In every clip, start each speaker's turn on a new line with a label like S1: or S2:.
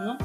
S1: Ano?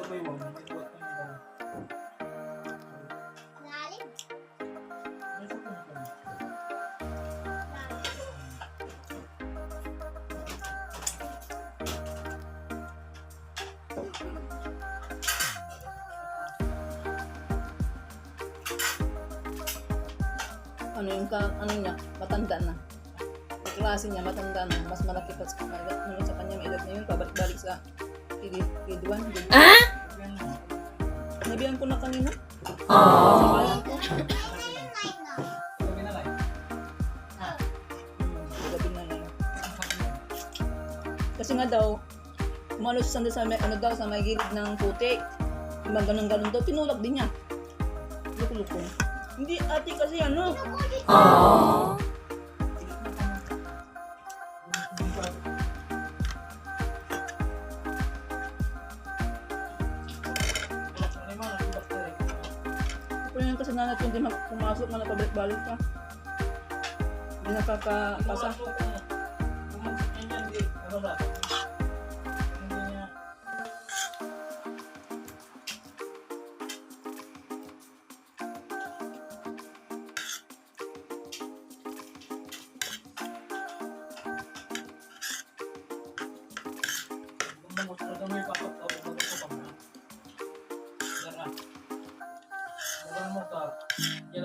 S2: Ano
S1: yung ka, ano niya, matanda na. Yung klase niya, matanda na. Mas malaki pa sa, ano, sa kanya, may edad na yun. Pabalik-balik sa grade, grade 1. Grade
S2: Sabihan mo.
S1: Nabihan ko na kanina.
S2: Lang.
S1: Kasi nga daw, umalos sa sa may, ano daw, sa may gilid ng. Yung mga ganun-ganun daw, tinulak din niya. Luko-luko. Hindi, ate kasi ano. Pero kasi nanat hindi ma- pumasok na napabalik-balik ka. Hindi nakakapasa.
S2: Jalan-jalan ang gagawin ka.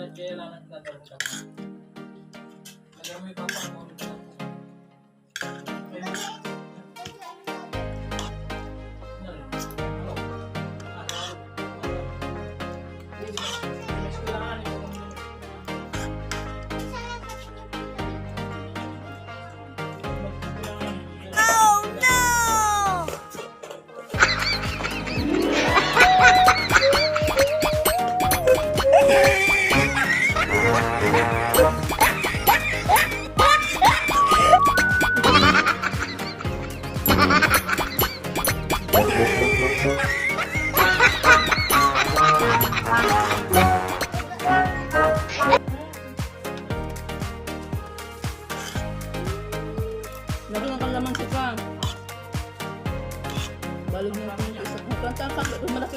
S2: Lagyan mo yung papa mo.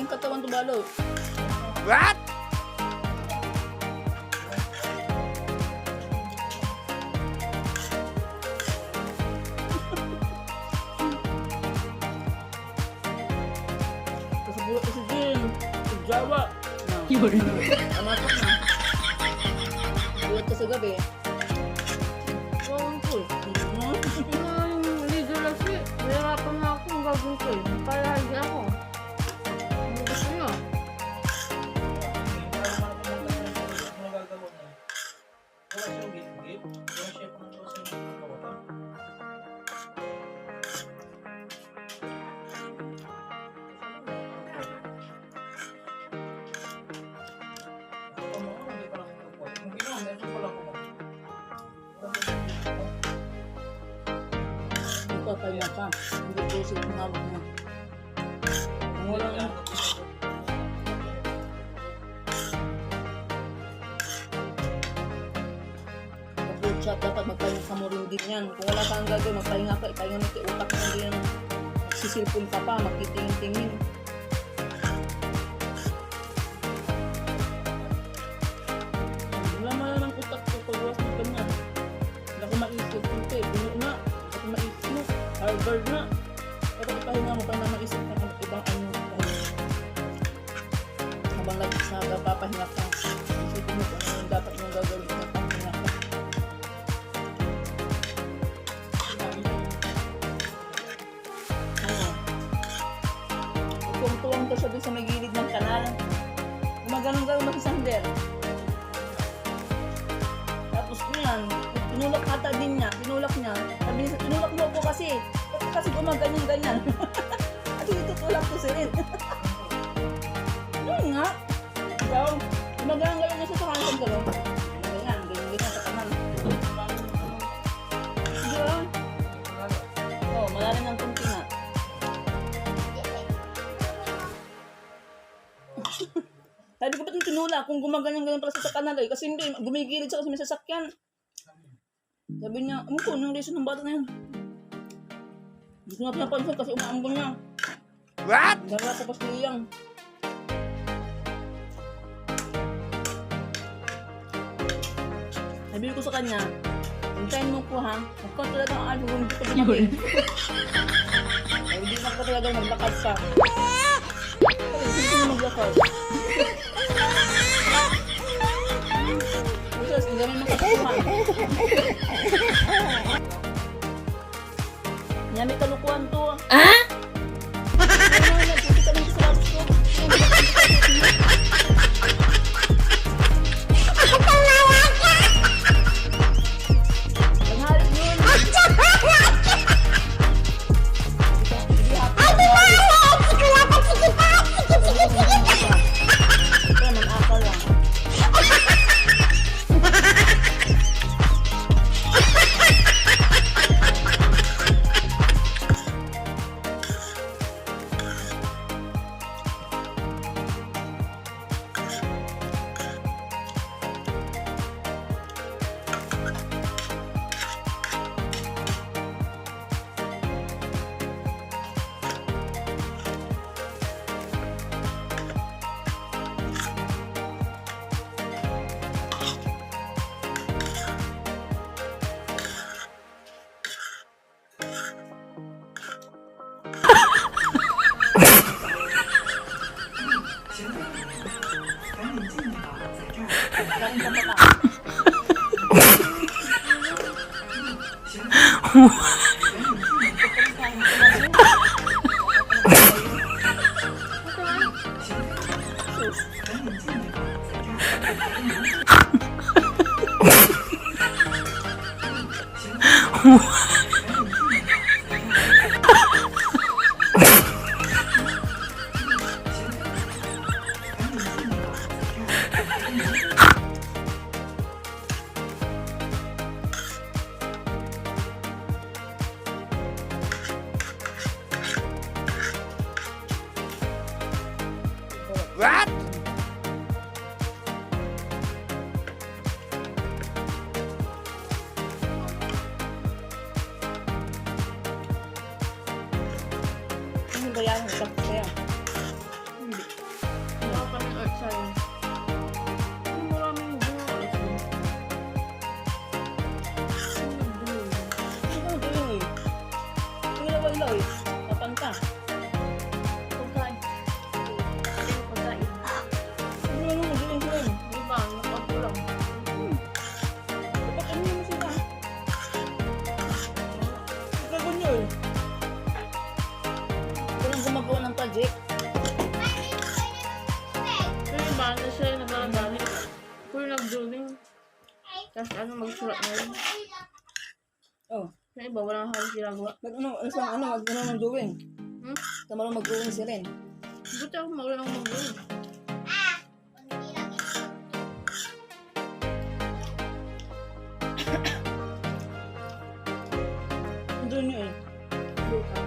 S1: Malaking katawan to balog. Kasi bulat ko si Jin. Jawa. Yun. Amatok na. Bulat ko sa gabi. Oh, cool.
S3: Yung leader kasi, nahirapan na ako kung gagawin ko eh. Hindi ako. Ano?
S1: Papaya pa. Hindi po siya dapat magpahinga mo rin din yan. Kung wala kang gagawin, magpahinga ka, ipahinga mo kay utak mo din. Magsisilpon ka pa, magtitingin-tingin. Wala lang ang utak ko pag was na ganyan. Wala ko maisip. Eh, puno na. Wala ko maisip mo. Na. Dapat ipahinga mo pa na maisip ng ibang ano. Habang nagpapahinga ka, ko siya dun sa may gilid ng kanal. Gumaganon-ganon na si Sander. Tapos yan, tinulak ata din niya, tinulak niya. Sabi niya, tinulak mo ako kasi. Kasi gumaganyan-ganyan? At tutulak ko si Rin. Yun nga. Ikaw, gumaganyan niya siya sa kanan Yung tinula kung gumaganyan-ganyan pala sa kanal eh. Kasi hindi, gumigilid siya kasi may sasakyan. Sabi niya, ano ko, anong reason ng bata na yun? Hindi ko nga pinapansin kasi umaambon niya.
S4: What?
S1: Dara ko pa si Iyang. Sabi ko sa kanya, hintayin mo ko ha. Ako talaga ang ano, hindi ko dumating. Ay, hindi na ko talaga maglakad pa. Ay, Hindi ko na maglakad. Tapos, ang dami mga kasuhan.
S4: What?
S1: Ano ba yan? Sabi ko sa'yo.
S3: sarap na yun.
S1: Oh.
S3: Sa iba, wala nang halos ginagawa.
S1: Nag ano, alas lang, ano, wag ano nang drawing.
S3: Hmm?
S1: Tama lang mag-drawing si Len. Eh.
S3: Buti ako mawala nang
S1: mag-drawing. Doon nyo eh. Buka.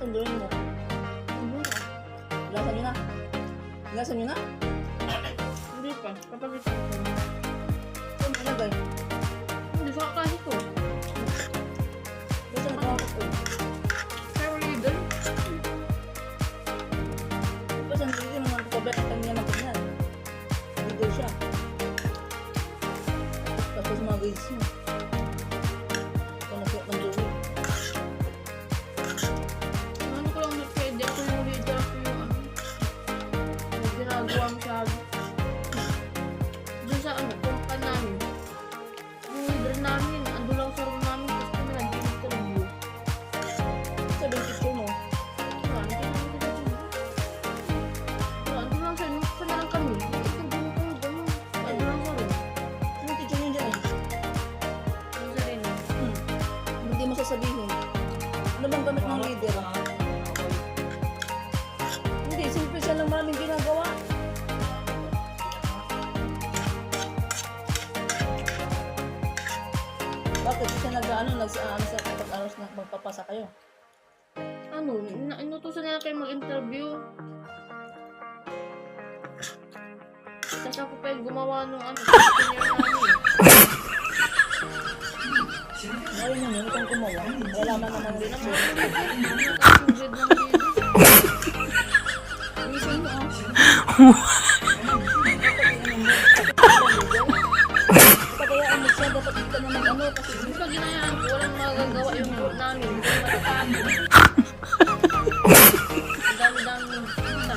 S1: Mo. Buka. Lasan nyo na. Lasan nyo na.
S3: Hindi pa. Papagitap ko.
S1: Saan nalagay?
S3: Hindi sa kasi ko.
S1: Basta nakakot ko.
S3: Pero leader.
S1: Basta hindi naman pabalik ang niya magkanyan. Leader siya. Tapos mga grades niya. Ito na siya ng duwi. Sasabihin. Ano bang gamit ng leader? Hindi, simple siya lang maraming ginagawa. Bakit siya nag-ano, nag-ano sa kapag ano, na- magpapasa kayo?
S3: Ano, inutusan nila kayo mag-interview. Tapos ako pa gumawa nung ano, senior namin. Ako leader. Ano tayo yung grade ng leader?
S1: Reason mo siya, dapat ka naman ano, kasi
S3: pag ko, walang magagawa yung namin. Ang dami-dami ng punta.